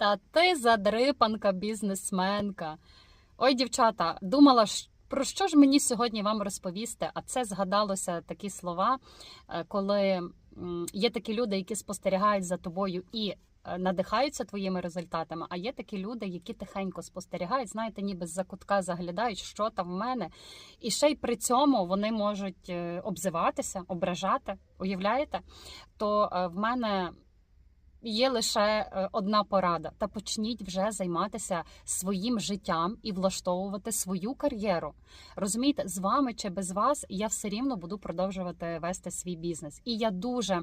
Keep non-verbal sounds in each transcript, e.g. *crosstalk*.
Та ти задрипанка бізнесменка. Ой, дівчата, думала, про що ж мені сьогодні вам розповісти? А це згадалося такі слова, е, коли є такі люди, які спостерігають за тобою і е, надихаються твоїми результатами. А є такі люди, які тихенько спостерігають, знаєте, ніби з-за кутка заглядають, що там в мене. І ще й при цьому вони можуть е, обзиватися, ображати. Уявляєте? То в мене є лише е, одна порада: та почніть вже займатися своїм життям і влаштовувати свою кар'єру. Розумієте, з вами чи без вас я все рівно буду продовжувати вести свій бізнес. І я дуже.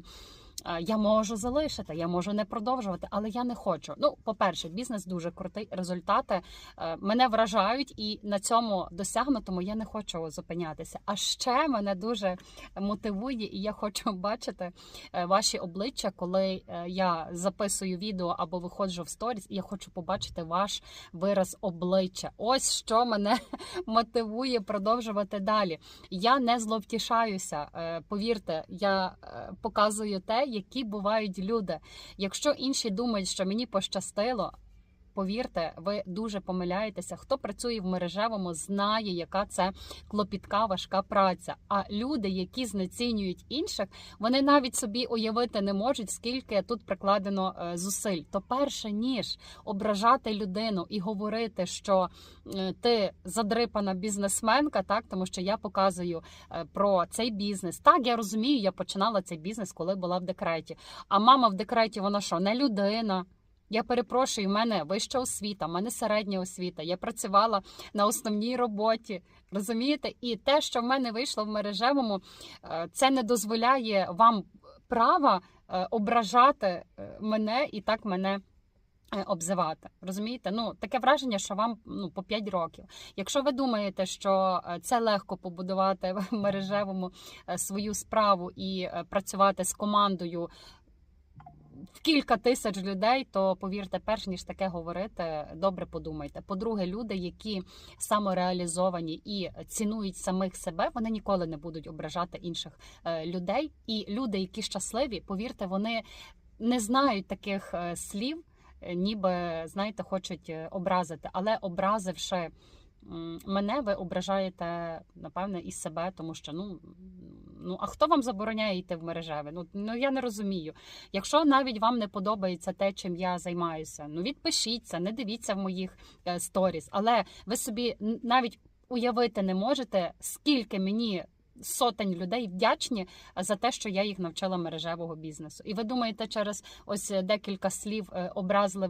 Е, Я можу залишити, я можу не продовжувати, але я не хочу. Ну, по-перше, бізнес дуже крутий. Результати е, мене вражають, і на цьому досягнутому я не хочу зупинятися. А ще мене дуже мотивує, і я хочу *laughs* бачити е, ваші обличчя, коли я записую відео або виходжу в сторіс, і я хочу побачити ваш вираз обличчя. Ось що мене *laughs* мотивує продовжувати далі. Я не зловтішаюся. Повірте, я показую те, які бувають люди. Якщо інші думають, що мені пощастило. Повірте, ви дуже помиляєтеся. Хто працює в мережевому, знає, яка це клопітка, важка праця. А люди, які знецінюють інших, вони навіть собі уявити не можуть, скільки тут прикладено е, зусиль. То перше ніж ображати людину і говорити, що е, ти задрипана бізнесменка, так тому що я показую е, про цей бізнес. Так, я розумію, я починала цей бізнес, коли була в декреті. А мама в декреті, вона що, не людина. Я перепрошую, в мене вища освіта, в мене середня освіта. Я працювала на основній роботі. Розумієте? І те, що в мене вийшло в мережевому, е, це не дозволяє вам права е, ображати е, мене і так мене. Обзивати, розумієте? Ну таке враження, що вам ну по 5 років. Якщо ви думаєте, що це легко побудувати в мережевому свою справу і працювати з командою в кілька тисяч людей, то повірте, перш ніж таке говорити, добре подумайте. По-друге, люди, які самореалізовані і цінують самих себе, вони ніколи не будуть ображати інших е, людей. І люди, які щасливі, повірте, вони не знають таких е, слів, е, ніби знаєте, хочуть образити, але образивши. Мене ви ображаєте напевне і себе, тому що ну ну а хто вам забороняє йти в мережеве? Ну ну я не розумію. Якщо навіть вам не подобається те, чим я займаюся, ну відпишіться, не дивіться в моїх е, сторіс, але ви собі навіть уявити не можете, скільки мені. Сотень людей вдячні за те, що я їх навчила мережевого бізнесу. І ви думаєте, через ось декілька слів е, образлив